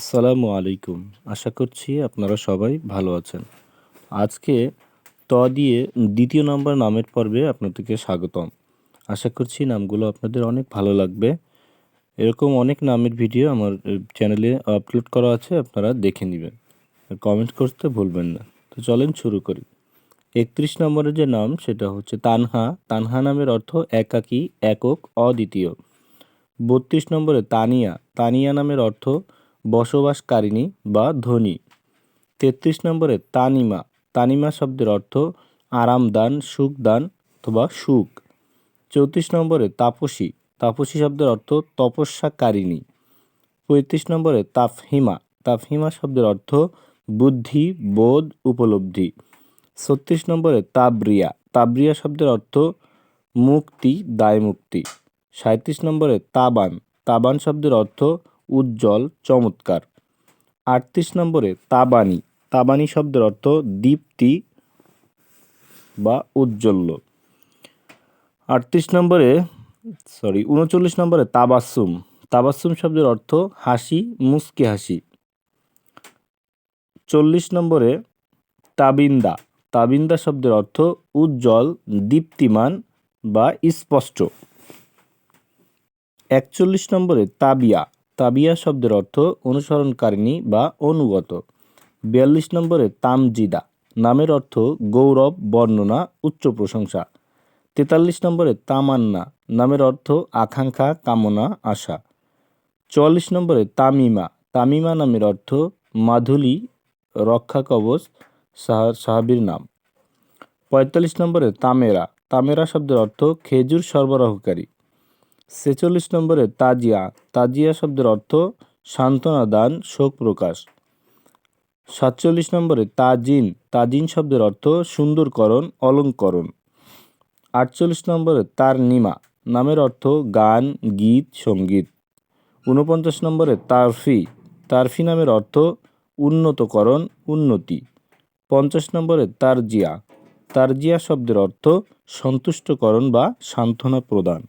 আসসালামু আলাইকুম। আশা করছি আপনারা সবাই ভালো আছেন। আজকে ত দিয়ে দ্বিতীয় নম্বর নামের পর্বে আপনাদেরকে স্বাগতম। আশা করছি নামগুলো আপনাদের অনেক ভালো লাগবে। এরকম অনেক নামের ভিডিও আমার চ্যানেলে আপলোড করা আছে, আপনারা দেখে নেবেন। কমেন্ট করতে ভুলবেন না। তো চলেন শুরু করি। একত্রিশ নম্বরের যে নাম, সেটা হচ্ছে তানহা। তানহা নামের অর্থ একাকী, একক, অদ্বিতীয়। বত্রিশ নম্বরে তানিয়া। তানিয়া নামের অর্থ বসবাসকারিণী বা ধনী। তেত্রিশ নম্বরে তানিমা। তানিমা শব্দের অর্থ আরামদান, সুখদান অথবা সুখ। চৌত্রিশ নম্বরে তাপসী। তাপসী শব্দের অর্থ তপস্যাকারিণী। পঁয়ত্রিশ নম্বরে তাফহিমা। তাফহিমা শব্দের অর্থ বুদ্ধি, বোধ, উপলব্ধি। ছত্রিশ নম্বরে তাবরিয়া। তাবরিয়া শব্দের অর্থ মুক্তি দায় মুক্তি সাঁত্রিশ নম্বরে তাবান। তাবান শব্দের অর্থ উজ্জ্বল, চমৎকার। আটত্রিশ নম্বরে তাবানি। তাবানি শব্দের অর্থ দীপ্তি বা উজ্জ্বল্য। আটত্রিশ নম্বরে সরি উনচল্লিশ নম্বরে তাবাসুম তাবাসুম শব্দের অর্থ হাসি, মুস্কি হাসি। চল্লিশ নম্বরে তাবিন্দা। তাবিন্দা শব্দের অর্থ উজ্জ্বল, দীপ্তিমান বা স্পষ্ট। একচল্লিশ নম্বরে তাবিয়া। তাবিয়া শব্দের অর্থ অনুসরণকারিণী বা অনুগত। বিয়াল্লিশ নম্বরে তামজিদা, নামের অর্থ গৌরব, বর্ণনা, উচ্চ প্রশংসা। তেতাল্লিশ নম্বরে তামান্না, নামের অর্থ আকাঙ্ক্ষা, কামনা, আশা। চুয়াল্লিশ নম্বরে তামিমা তামিমা নামের অর্থ মাধুলী রক্ষা কবচ সাহাবির নাম। পঁয়তাল্লিশ নম্বরে তামেরা তামেরা শব্দের অর্থ খেজুর সরবরাহকারী। ছেচল্লিশ নম্বরে তাজিয়া। তাজিয়া শব্দের অর্থ সান্ত্বনা, দান, শোক প্রকাশ। সাতচল্লিশ নম্বরে তাজিন। তাজিন শব্দের অর্থ সুন্দরকরণ, অলঙ্করণ। আটচল্লিশ নম্বরে তার নিমা নামের অর্থ গান, গীত, সংগীত। ঊনপঞ্চাশ নম্বরে তারফি। তারফি নামের অর্থ উন্নতকরণ, উন্নতি। পঞ্চাশ নম্বরে তারজিয়া। তারজিয়া শব্দের অর্থ সন্তুষ্টকরণ বা সান্ত্বনা প্রদান।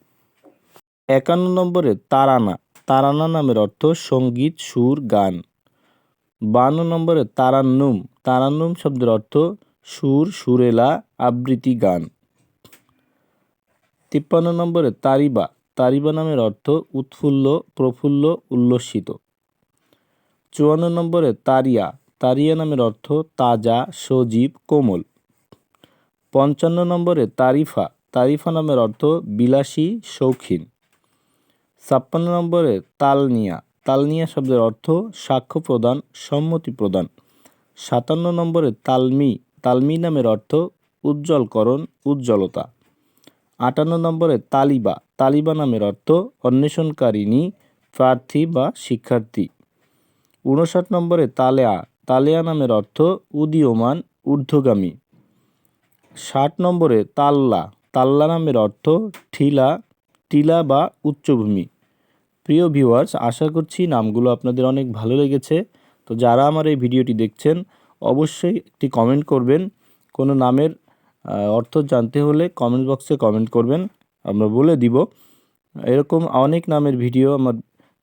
একান্ন নম্বরে তারানা। তারানা নামের অর্থ সংগীত, সুর, গান। বান্ন নম্বরে তারান্নুম। তারান্নুম শব্দের অর্থ সুর, সুরেলা, আবৃত্তি, গান। তিপ্পান্ন নম্বরে তারিবা। তারিবা নামের অর্থ উৎফুল্ল, প্রফুল্ল, উল্লসিত। চুয়ান্ন নম্বরে তারিয়া। তারিয়া নামের অর্থ তাজা, সজীব, কোমল। পঞ্চান্ন নম্বরে তারিফা। তারিফা নামের অর্থ বিলাসী, শৌখিন। ছাপ্পান্ন নম্বরে তালনিয়া। তালনিয়া শব্দের অর্থ সাক্ষ্য প্রদান, সম্মতি প্রদান। সাতান্ন নম্বরে তালমি। তালমি নামের অর্থ উজ্জ্বলকরণ, উজ্জ্বলতা। আটান্ন নম্বরে তালিবা। তালিবা নামের অর্থ অন্বেষণকারিণী, প্রার্থী বা শিক্ষার্থী। উনষাট নম্বরে তালেয়া। তালেয়া নামের অর্থ উদীয়মান, ঊর্ধ্বগামী। ষাট নম্বরে তাল্লা। তাল্লা নামের অর্থ ঠিলা টিলা বা উচ্চভূমি। প্রিয় ভিউয়ার্স, আশা করছি নামগুলো আপনাদের অনেক ভালো লেগেছে। তো যারা আমার এই ভিডিওটি দেখছেন, অবশ্যই একটি কমেন্ট করবেন। কোনো নামের অর্থ জানতে হলে কমেন্ট বক্সে কমেন্ট করবেন। আমরা বলে দিব। এরকম অনেক নামের ভিডিও আমার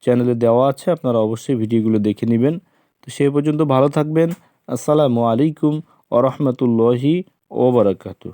চ্যানেলে দেওয়া আছে, আপনারা অবশ্যই ভিডিওগুলো দেখে নেবেন। তো সে পর্যন্ত ভালো থাকবেন। আসসালামু আলাইকুম ওরহমতুল্লাহি ওবরাকাতু